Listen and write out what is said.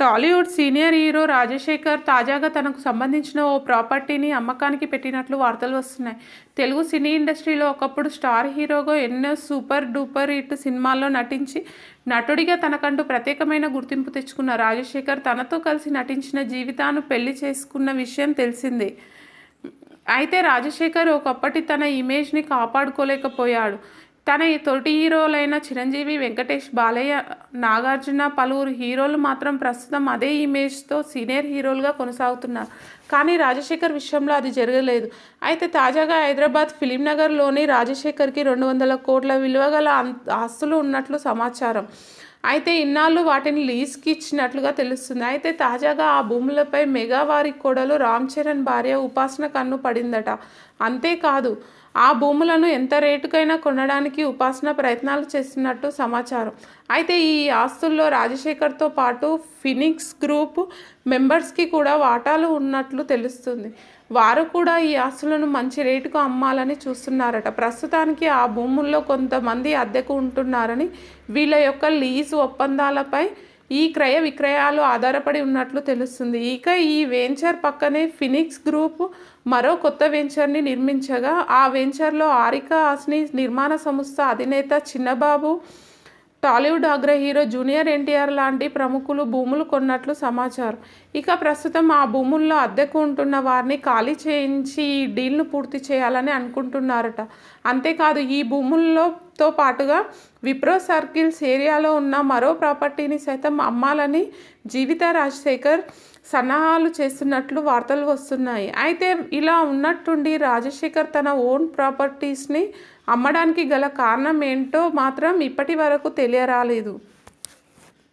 Tollywood senior hero Rajasekhar తాజాగా తనకు సంబంధించిన ఓ ప్రాపర్టీని అమ్మకానికి పెట్టినట్లు వార్తలు వస్తున్నాయి. తెలుగు సినీ ఇండస్ట్రీలో ఒకప్పుడు స్టార్ హీరోగా ఎన్నో సూపర్ డూపర్ హిట్ సినిమాల్లో నటించి నటుడిగా తనకంటూ ప్రత్యేకమైన గుర్తింపు తెచ్చుకున్న రాజశేఖర్ తనతో కలిసి నటించిన జీవితాను పెళ్ళి చేసుకున్న విషయం తెలిసిందే. అయితే రాజశేఖర్ ఒకప్పటి తన ఇమేజ్ని కాపాడుకోలేకపోయాడు. తన ఈ తొలి హీరోలైన చిరంజీవి వెంకటేష్ బాలయ్య నాగార్జున పలువురు హీరోలు మాత్రం ప్రస్తుతం అదే ఇమేజ్తో సీనియర్ హీరోలుగా కొనసాగుతున్నారు. కానీ రాజశేఖర్ విషయంలో అది జరగలేదు. అయితే తాజాగా హైదరాబాద్ ఫిలింనగర్లోని రాజశేఖర్కి రెండు వందల కోట్ల విలువగల అం- ఆస్తులు ఉన్నట్లు సమాచారం. అయితే ఇన్నాళ్ళు వాటిని లీజ్కి ఇచ్చినట్లుగా తెలుస్తుంది. అయితే తాజాగా ఆ భూములపై మెగావారి కోడలు రామ్ చరణ్ భార్య ఉపాసన కన్ను పడిందట. అంతేకాదు ఆ భూములను ఎంత రేటుకైనా కొనడానికి ఉపాసన ప్రయత్నాలు చేస్తున్నట్టు సమాచారం. అయితే ఈ ఆస్తుల్లో రాజశేఖర్తో పాటు ఫినిక్స్ గ్రూప్ మెంబర్స్కి కూడా వాటాలు ఉన్నట్లు తెలుస్తుంది. వారు కూడా ఈ ఆస్తులను మంచి రేటుకు అమ్మాలని చూస్తున్నారట. ప్రస్తుతానికి ఆ భూముల్లో కొంతమంది అద్దెకు ఉంటున్నారని వీళ్ళ యొక్క లీజు ఒప్పందాలపై ఈ క్రయ విక్రయాలు ఆధారపడి ఉన్నట్లు తెలుస్తుంది. ఇక ఈ వెంచర్ పక్కనే ఫినిక్స్ గ్రూప్ మరో కొత్త వెంచర్ని నిర్మించగా ఆ వెంచర్లో ఆరికా ఆస్ని నిర్మాణ సంస్థ అధినేత చిన్నబాబు టాలీవుడ్ అగ్ర హీరో జూనియర్ ఎన్టీఆర్ లాంటి ప్రముఖులు భూములు కొన్నట్లు సమాచారం. ఇక ప్రస్తుతం ఆ భూముల్లో అద్దెకు ఉంటున్న వారిని ఖాళీ చేయించి ఈ డీల్ను పూర్తి చేయాలని అనుకుంటున్నారట. అంతేకాదు ఈ భూముల్లోతో పాటుగా విప్రో సర్కిల్స్ ఏరియాలో ఉన్న మరో ప్రాపర్టీని సైతం అమ్మాలని జీవిత రాజశేఖర్ సన్నాహాలు చేస్తున్నట్లు వార్తలు వస్తున్నాయి. అయితే ఇలా ఉన్నట్టుండి రాజశేఖర్ తన ఓన్ ప్రాపర్టీస్ని అమ్మడానికి గల కారణం ఏంటో మాత్రం ఇప్పటి వరకు తెలియరాలేదు.